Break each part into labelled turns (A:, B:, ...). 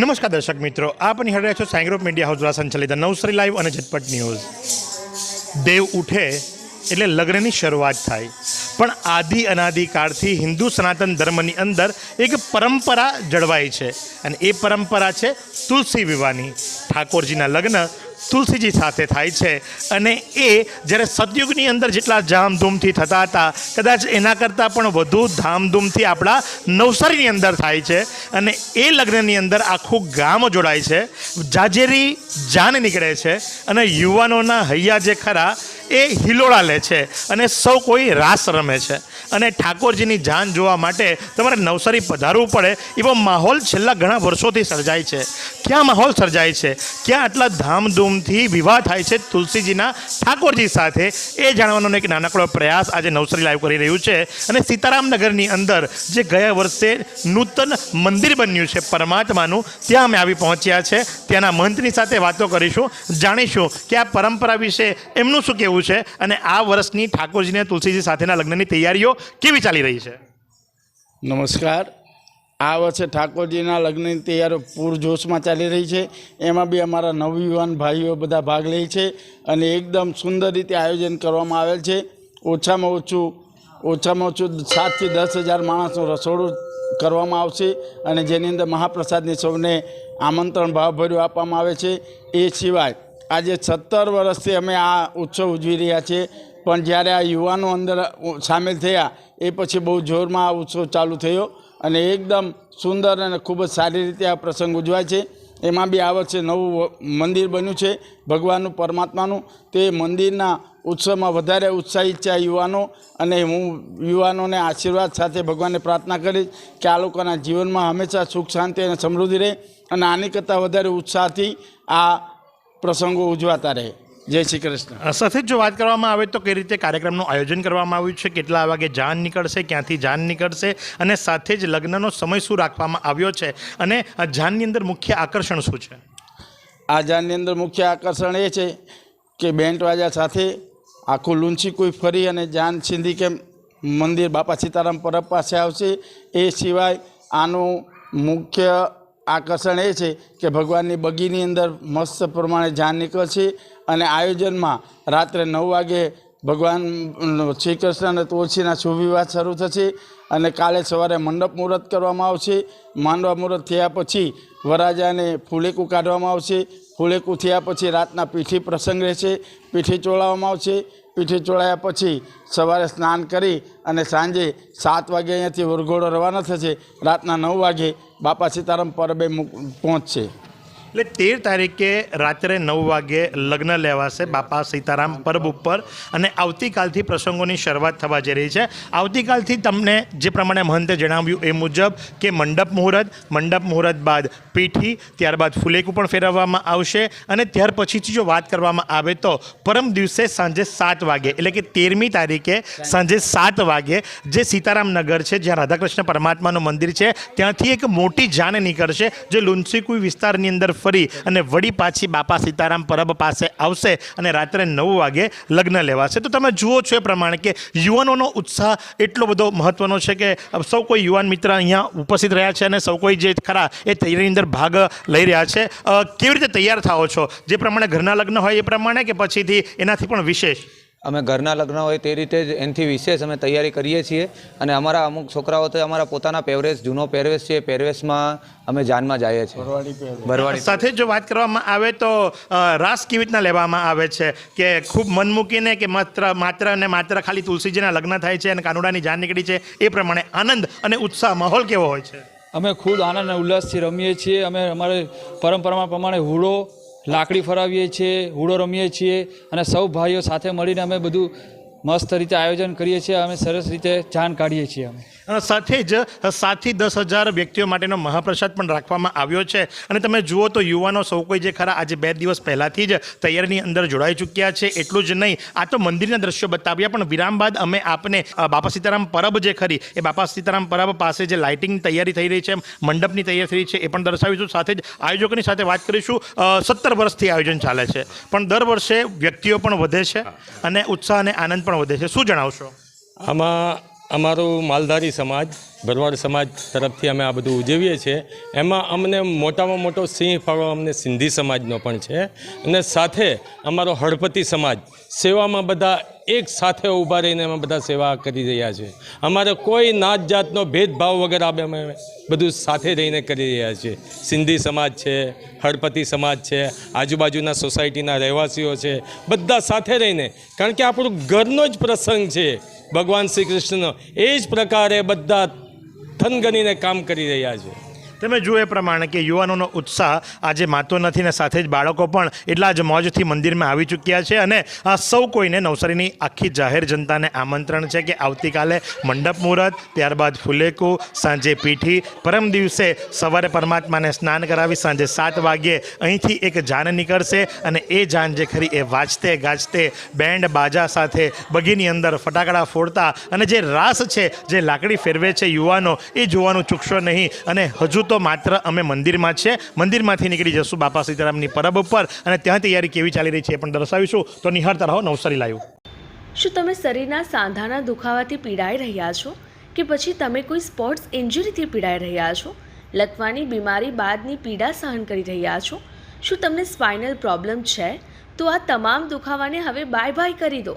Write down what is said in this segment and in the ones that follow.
A: નમસ્કાર દર્શક મિત્રો, આપ નિહાળી રહ્યા છો સાઈ ગ્રુપ મીડિયા હાઉસ દ્વારા સંચાલિત નવસરી લાઈવ અને ઝટપટ ન્યૂઝ. દેવ ઉઠે એટલે લગ્નની શરૂઆત થાય. પણ આદિ અનાદિ કાળથી હિન્દુ સનાતન ધર્મની અંદર એક પરંપરા જળવાઈ છે. અને એ પરંપરા છે તુલસી વિવાહની. ઠાકોરજીના લગ્ન તુલસીજી સાથે થાય છે. અને એ જ્યારે સદયુગની અંદર જેટલા ધામધૂમથી થતા હતા, કદાચ એના કરતાં પણ વધુ ધામધૂમથી આપણા નવસારીની અંદર થાય છે. અને એ લગ્નની અંદર આખું ગામ જોડાય છે. જાજેરી જાન નીકળે છે. અને યુવાનોના હૈયા જે ખરા એ હિલોળા લે છે અને સૌ કોઈ રાસ રમે છે. અને ઠાકોરજીની જાન જોવા માટે તમારે નવસારી પધારવું પડે, એવો માહોલ છેલ્લા ઘણા વર્ષોથી સર્જાય છે. ક્યાં માહોલ સર્જાય છે? ક્યાં આટલા ધામધૂમથી વિવાહ થાય છે તુલસીજીના ઠાકોરજી સાથે? એ જાણવાનો એક નાનકડો પ્રયાસ આજે નવસારી લાઈવ કરી રહ્યું છે. અને સીતારામનગરની અંદર જે ગયા વર્ષે નૂતન મંદિર બન્યું છે પરમાત્માનું, ત્યાં અમે આવી પહોંચ્યા છે. ત્યાંના મંત્રની સાથે વાતો કરીશું, જાણીશું કે આ પરંપરા વિશે એમનું શું કહેવું છે અને આ વર્ષની ઠાકોરજીને તુલસીજી સાથેના લગ્નની તૈયારીઓ કેવી ચાલી રહી છે?
B: નમસ્કાર. આ વર્ષે ઠાકોરજીના લગ્નની તૈયારીઓ પૂરજોશમાં ચાલી રહી છે. એમાં બી અમારા નવયુવાન ભાઈઓ બધા ભાગ લે છે અને એકદમ સુંદર રીતે આયોજન કરવામાં આવેલ છે. ઓછામાં ઓછું ઓછામાં ઓછું સાતથી દસ હજાર માણસનું રસોડું કરવામાં આવશે અને જેની અંદર મહાપ્રસાદની સૌને આમંત્રણ ભાવભર્યું આપવામાં આવે છે. એ સિવાય આજે સત્તર વર્ષથી અમે આ ઉત્સવ ઉજવી રહ્યા છીએ. પણ જ્યારે આ યુવાનો અંદર સામેલ થયા, એ પછી બહુ જોરમાં આ ઉત્સવ ચાલુ થયો અને એકદમ સુંદર અને ખૂબ જ સારી રીતે આ પ્રસંગ ઉજવાય છે. એમાં બી આ વર્ષે નવું મંદિર બન્યું છે, ભગવાનનું, પરમાત્માનું. તે મંદિરના ઉત્સવમાં વધારે ઉત્સાહિત છે આ યુવાનો અને હું યુવાનોને આશીર્વાદ સાથે ભગવાનને પ્રાર્થના કરીશ કે આ લોકોના જીવનમાં હંમેશા સુખ શાંતિ અને સમૃદ્ધિ રહે અને આની કરતાં વધારે ઉત્સાહથી આ પ્રસંગો ઉજવાતા રહે. જય શ્રી કૃષ્ણ.
A: સાથે જ જો વાત કરવામાં આવે તો કઈ રીતે કાર્યક્રમનું આયોજન કરવામાં આવ્યું છે? કેટલા વાગે જાન નીકળશે? ક્યાંથી જાન નીકળશે? અને સાથે જ લગ્નનો સમય શું રાખવામાં આવ્યો છે? અને આ જાનની અંદર મુખ્ય આકર્ષણ શું છે?
B: આ જાનની અંદર મુખ્ય આકર્ષણ એ છે કે બેન્ટ વાજા સાથે આખું લુંછી કોઈ ફરી અને જાન સિંધી કેમ મંદિર બાપા સીતારામ પરબ પાસે આવશે. એ સિવાય આનું મુખ્ય આકર્ષણ એ છે કે ભગવાનની બગીની અંદર મસ્ત પ્રમાણે જાન નીકળશે અને આયોજનમાં રાત્રે નવ વાગે ભગવાન શ્રી કૃષ્ણ અને તુલસીના શુભ શરૂ થશે અને કાલે સવારે મંડપ મુહૂર્ત કરવામાં આવશે. માંડવા મુહૂર્ત થયા પછી વરાજાને ફૂલેકું કાઢવામાં આવશે. ફૂલેકું થયા પછી રાતના પીઠી પ્રસંગ રહેશે. પીઠી ચોળાવવામાં આવશે. પીઠી ચોળાયા પછી સવારે સ્નાન કરી અને સાંજે સાત વાગે અહીંયાથી વરઘોડો રવાના થશે. રાતના નવ વાગે બાપા સીતારામ પરબે પહોંચશે.
A: એટલે તેર તારીખે રાત્રે નવ વાગે લગ્ન લેવાશે બાપા સીતારામ પરબ ઉપર અને આવતીકાલથી પ્રસંગોની શરૂઆત થવા જઈ રહી છે. આવતીકાલથી તમને જે પ્રમાણે મહંતે જણાવ્યું એ મુજબ કે મંડપ મુહૂર્ત મંડપ મુહૂર્ત બાદ પીઠી, ત્યારબાદ ફુલેકું પણ ફેરવવામાં આવશે અને ત્યાર પછીથી જો વાત કરવામાં આવે તો પરમ દિવસે સાંજે સાત વાગે, એટલે કે તેરમી તારીખે સાંજે સાત વાગે જે સીતારામ નગર છે, જ્યાં રાધાકૃષ્ણ પરમાત્માનું મંદિર છે, ત્યાંથી એક મોટી જાન નીકળશે જે લુન્સીકુઈ વિસ્તારની અંદર ફરી અને વળી પાછી બાપા સીતારામ પરબ પાસે આવશે અને રાત્રે નવ વાગે લગ્ન લેવાશે. તો તમે જુઓ છો એ પ્રમાણે કે યુવાનોનો ઉત્સાહ એટલો બધો મહત્વનો છે કે સૌ કોઈ યુવાન મિત્ર અહીંયા ઉપસ્થિત રહ્યા છે અને સૌ કોઈ જે ખરા એ તૈયારીની અંદર ભાગ લઈ રહ્યા છે. કેવી રીતે તૈયાર થાઓ છો? જે પ્રમાણે ઘરના લગ્ન હોય એ પ્રમાણે કે પછીથી એનાથી પણ વિશેષ?
C: અમે ઘરના લગ્ન હોય તે રીતે જ એનાથી વિશેષ અમે તૈયારી કરીએ છીએ અને અમારા અમુક છોકરાઓ તો અમારા પોતાના પહેરવેશ જૂનો પહેરવેશ છે પહેરવેશમાં અમે જાનમાં જઈએ છીએ. ભરવાડી
A: સાથે જો વાત કરવામાં આવે તો રાસ કેવી રીતના લેવામાં આવે છે? કે ખૂબ મન મૂકીને કે માત્ર માત્ર અને માત્ર ખાલી તુલસીજીના લગ્ન થાય છે અને કાનુડાની જાન નીકળી છે એ પ્રમાણે આનંદ અને ઉત્સાહ માહોલ કેવો હોય છે?
D: અમે ખુદ આનંદ અને ઉલ્લાસથી રમીએ છીએ. અમે અમારે પરંપરા પ્રમાણે હુડો લાકડી ફરાવીએ છીએ હુડો રમીએ છીએ અને સૌ ભાઈઓ સાથે મળીને અમે બધું મસ્ત રીતે આયોજન કરીએ છીએ, અમે સરસ રીતે જાન કાઢીએ છીએ અમે.
A: સાથે જ સાતથી દસ હજાર વ્યક્તિઓ માટેનો મહાપ્રસાદ પણ રાખવામાં આવ્યો છે. અને તમે જુઓ તો યુવાનો સૌ કોઈ જે ખરા આજે બે દિવસ પહેલાંથી જ તૈયારીની અંદર જોડાઈ ચૂક્યા છે. એટલું જ નહીં, આ તો મંદિરના દ્રશ્યો બતાવ્યા, પણ વિરામ બાદ અમે આપને બાપા સીતારામ પરબ જે ખરી, એ બાપા સીતારામ પરબ પાસે જે લાઇટિંગ તૈયારી થઈ રહી છે, મંડપની તૈયારી થઈ રહી છે, એ પણ દર્શાવીશું. સાથે જ આયોજકોની સાથે વાત કરીશું સત્તર વર્ષથી આયોજન ચાલે છે. પણ દર વર્ષે વ્યક્તિઓ પણ વધે છે અને ઉત્સાહ અને આનંદ પણ વધે છે. શું જણાવશો?
E: આમાં અમારું માલધારી સમાજ, ભરવાડ સમાજ તરફથી અમે આ બધું ઉજવીએ છીએ. એમાં અમને મોટામાં મોટો સિંહ ફાળો અમને સિંધી સમાજનો પણ છે. અને સાથે અમારો હળપતિ સમાજ, સેવામાં બધા એક સાથે ઊભા રહીને અમે બધા સેવા કરી રહ્યા છીએ. અમારે કોઈ નાત જાતનો ભેદભાવ વગર અમે બધું સાથે રહીને કરી રહ્યા છીએ. સિંધી સમાજ છે, હળપતિ સમાજ છે, આજુબાજુના સોસાયટીના રહેવાસીઓ છે, બધા સાથે રહીને. કારણ કે આપણું ઘરનો જ પ્રસંગ છે. ભગવાન શ્રી કૃષ્ણનો એ જ પ્રકારે બધા થનગનીને કામ કરી રહ્યા છે.
A: તમે જુઓ એ પ્રમાણે કે યુવાનોનો ઉત્સાહ આજે માતો નથી ને સાથે જ બાળકો પણ એટલા જ મોજથી મંદિરમાં આવી ચૂક્યા છે અને આ સૌ કોઈને નવસારીની આખી જાહેર જનતાને આમંત્રણ છે કે આવતીકાલે મંડપ મુહૂર્ત, ત્યારબાદ ફુલેકુ, સાંજે પીઠી, પરમ દિવસે સવારે પરમાત્માને સ્નાન કરાવી સાંજે સાત વાગ્યે અહીંથી એક જાન નીકળશે અને એ જાન જે ખરી એ વાજતે ગાજતે બેન્ડ બાજા સાથે બગીની અંદર ફટાકડા ફોડતા અને જે રાસ છે, જે લાકડી ફેરવે છે યુવાનો, એ જોવાનું ચૂકશો નહીં અને હજુ તો માત્ર અમે મંદિરમાં છે. મંદિરમાંથી નીકળી જશું બાપા સીતારામની પરબ ઉપર અને ત્યાં તૈયારી કેવી ચાલી રહી છે એ પણ દર્શાવીશું. તો નિહાળતા રહો, નવસારી લાઈવ.
F: શું તમે શરીરના સાંધાના દુખાવાથી પીડાઈ રહ્યા છો? કે પછી તમે કોઈ સ્પોર્ટ્સ ઇન્જરીથી પીડાઈ રહ્યા છો? લકવાની બીમારી બાદની પીડા સહન કરી રહ્યા છો? શું તમને સ્પાઇનલ પ્રોબ્લેમ છે? તો આ તમામ દુખાવાને હવે બાય બાય કરી દો.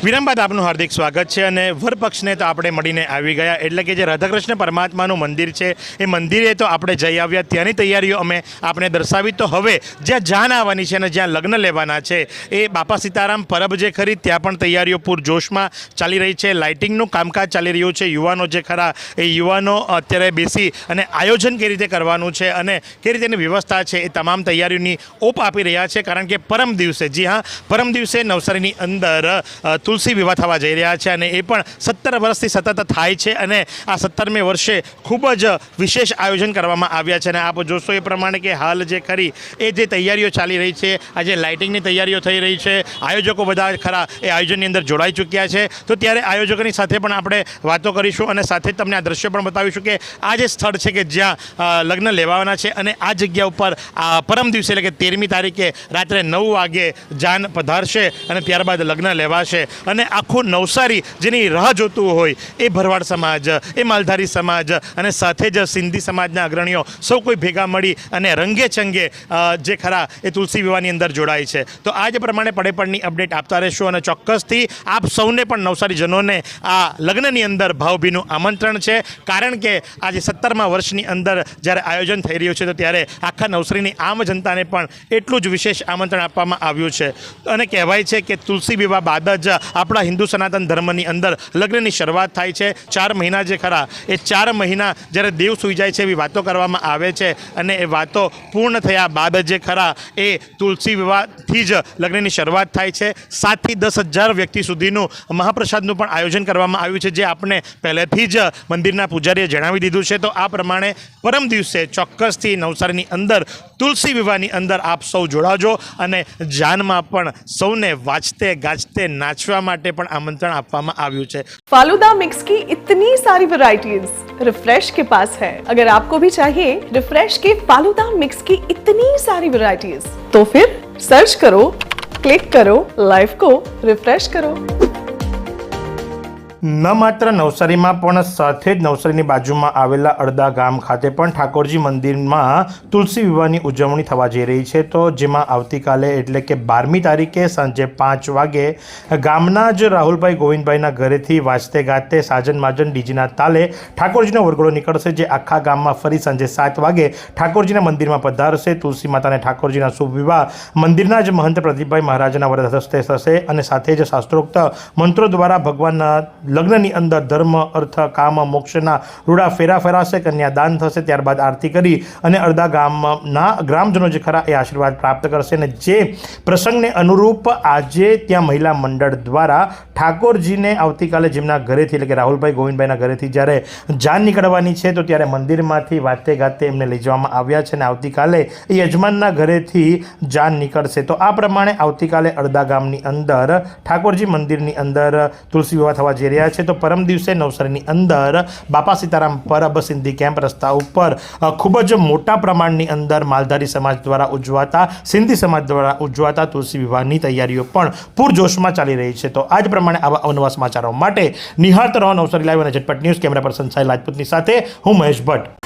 A: વિરામ બાદ આપનું હાર્દિક સ્વાગત છે અને વરપક્ષને તો આપણે મળીને આવી ગયા. એટલે કે જે રાધાકૃષ્ણ પરમાત્માનું મંદિર છે, એ મંદિરે તો આપણે જઈ આવ્યા. ત્યાંની તૈયારીઓ અમે આપણે દર્શાવી. તો હવે જ્યાં જાન આવવાની છે અને જ્યાં લગ્ન લેવાના છે, એ બાપા સીતારામ પરબ જે ખરી, ત્યાં પણ તૈયારીઓ પૂરજોશમાં ચાલી રહી છે. લાઇટિંગનું કામકાજ ચાલી રહ્યું છે. યુવાનો જે ખરા, એ યુવાનો અત્યારે બેસી અને આયોજન કઈ રીતે કરવાનું છે અને કઈ રીતેની વ્યવસ્થા છે, એ તમામ તૈયારીઓની ઓપ આપી રહ્યા છે. કારણ કે પરમ દિવસે, જી હા, પરમ દિવસે નવસારીની અંદર તુલસી વિવાહ થવા જઈ રહ્યા છે અને એ પણ સત્તર વર્ષથી સતત થાય છે અને આ સત્તરમી વર્ષે ખૂબ જ વિશેષ આયોજન કરવામાં આવ્યા છે અને આપ જોશો એ પ્રમાણે કે હાલ જે ખરી એ જે તૈયારીઓ ચાલી રહી છે આજે લાઇટિંગની તૈયારીઓ થઈ રહી છે, આયોજકો બધા ખરા એ આયોજનની અંદર જોડાઈ ચૂક્યા છે. તો ત્યારે આયોજકોની સાથે પણ આપણે વાતો કરીશું અને સાથે તમને આ દ્રશ્ય પણ બતાવીશું કે આ જે સ્થળ છે કે જ્યાં લગ્ન લેવાના છે અને આ જગ્યા ઉપર આ પરમ દિવસે એટલે કે તેરમી તારીખે રાત્રે નવ વાગે જાન પધારશે અને ત્યારબાદ લગ્ન લેવાશે. અને આખું નવસારી જેની રાહ જોતું હોય, એ ભરવાડ સમાજ, એ માલધારી સમાજ અને સાથે જ સિંધી સમાજના અગ્રણીઓ સૌ કોઈ ભેગા મળી અને રંગે ચંગે જે ખરા એ તુલસી વિવાહની અંદર જોડાય છે. તો આ જ પ્રમાણે પડેપણની અપડેટ આપતા રહેશું અને ચોક્કસથી આપ સૌને પણ નવસારીજનોને આ લગ્નની અંદર ભાવભીનું આમંત્રણ છે. કારણ કે આજે સત્તરમા વર્ષની અંદર જ્યારે આયોજન થઈ રહ્યું છે, તો ત્યારે આખા નવસારીની આમ જનતાને પણ એટલું જ વિશેષ આમંત્રણ આપવામાં આવ્યું છે. અને કહેવાય છે કે તુલસી વિવાહ બાદ જ આપણા હિન્દુ સનાતન ધર્મની અંદર લગ્નની શરૂઆત થાય છે. ચાર મહિના જે ખરા, એ ચાર મહિના જ્યારે દેવ સૂઈ જાય છે એવી વાતો કરવામાં આવે છે અને એ વાતો પૂર્ણ થયા બાદ જે ખરા, એ તુલસી વિવાહથી જ લગ્નની શરૂઆત થાય છે. સાતથી દસ હજાર વ્યક્તિ સુધીનું મહાપ્રસાદનું પણ આયોજન કરવામાં આવ્યું છે, જે આપણે પહેલેથી જ મંદિરના પૂજારીએ જણાવી દીધું છે. તો આ પ્રમાણે પરમ દિવસે ચોક્કસથી નવસારીની અંદર તુલસી વિવાહની અંદર આપ સૌ જોડાજો અને જાનમાં પણ સૌને વાંચતે ગાજતે નાચવા માટે પણ આમંત્રણ આપવામાં આવ્યું છે
G: फालूदा मिक्स की इतनी सारी वैरायटीज रिफ्रेश के पास है अगर आपको भी चाहिए रिफ्रेश के फालूदा मिक्स की इतनी सारी वैरायटीज तो फिर सर्च करो क्लिक करो लाइफ को रिफ्रेश करो
A: ન માત્ર નવસારીમાં, પણ સાથે જ નવસારીની બાજુમાં આવેલા અડદા ગામ ખાતે પણ ઠાકોરજી મંદિરમાં તુલસી વિવાહની ઉજવણી થવા જઈ રહી છે. તો જેમાં આવતીકાલે એટલે કે બારમી તારીખે સાંજે પાંચ વાગે ગામના જ રાહુલભાઈ ગોવિંદભાઈના ઘરેથી વાજતે ગાતે સાજન માજન ડીજીના તાલે ઠાકોરજીનો વરઘોડો નીકળશે. જે આખા ગામમાં ફરી સાંજે સાત વાગે ઠાકોરજીના મંદિરમાં પધારશે. તુલસી માતાને ઠાકોરજીના શુભ વિવાહ મંદિરના જ મહંત પ્રદીપભાઈ મહારાજના વરદ હસ્તે થશે અને સાથે જ શાસ્ત્રોક્ત મંત્રો દ્વારા ભગવાનના લગ્નની અંદર ધર્મ, અર્થ, કામ, મોક્ષના રૂડા ફેરા ફેરાશે કન્યાદાન થશે, ત્યારબાદ આરતી કરી અને અડધા ગામના ગ્રામજનો જે ખરા એ આશીર્વાદ પ્રાપ્ત કરશે અને જે પ્રસંગને અનુરૂપ આજે ત્યાં મહિલા મંડળ દ્વારા ઠાકોરજીને આવતીકાલે જેમના ઘરેથી એટલે કે રાહુલભાઈ ગોવિંદભાઈના ઘરેથી જ્યારે જાન નીકળવાની છે, તો ત્યારે મંદિરમાંથી વાતે ગાતે એમને લઈ જવામાં આવ્યા છે અને આવતીકાલે એ યજમાનના ઘરેથી જાન નીકળશે. તો આ પ્રમાણે આવતીકાલે અડધા ગામની અંદર ઠાકોરજી મંદિરની અંદર તુલસી વિવાહ થવા જઈ રહ્યા છે, તો પરમ દિવસે નવસારીની અંદર બાપા સીતારામ પરબ સિંધી કેમ્પ રસ્તા ઉપર ખૂબ જ મોટા પ્રમાણની અંદર માલધારી સમાજ દ્વારા ઉજવાતા, સિંધી સમાજ દ્વારા ઉજવાતા તુલસી વિવાહની તૈયારીઓ પણ પૂરજોશમાં ચાલી રહી છે. તો આજ પ્રમાણે આવા અવનવા સમાચારો માટે નિહાળતા રહો નવસારી લાઈવ અને ઝટપટ ન્યૂઝ કેમેરા પર્સન સાહેબ રાજપૂતની સાથે હું મહેશ ભટ્ટ.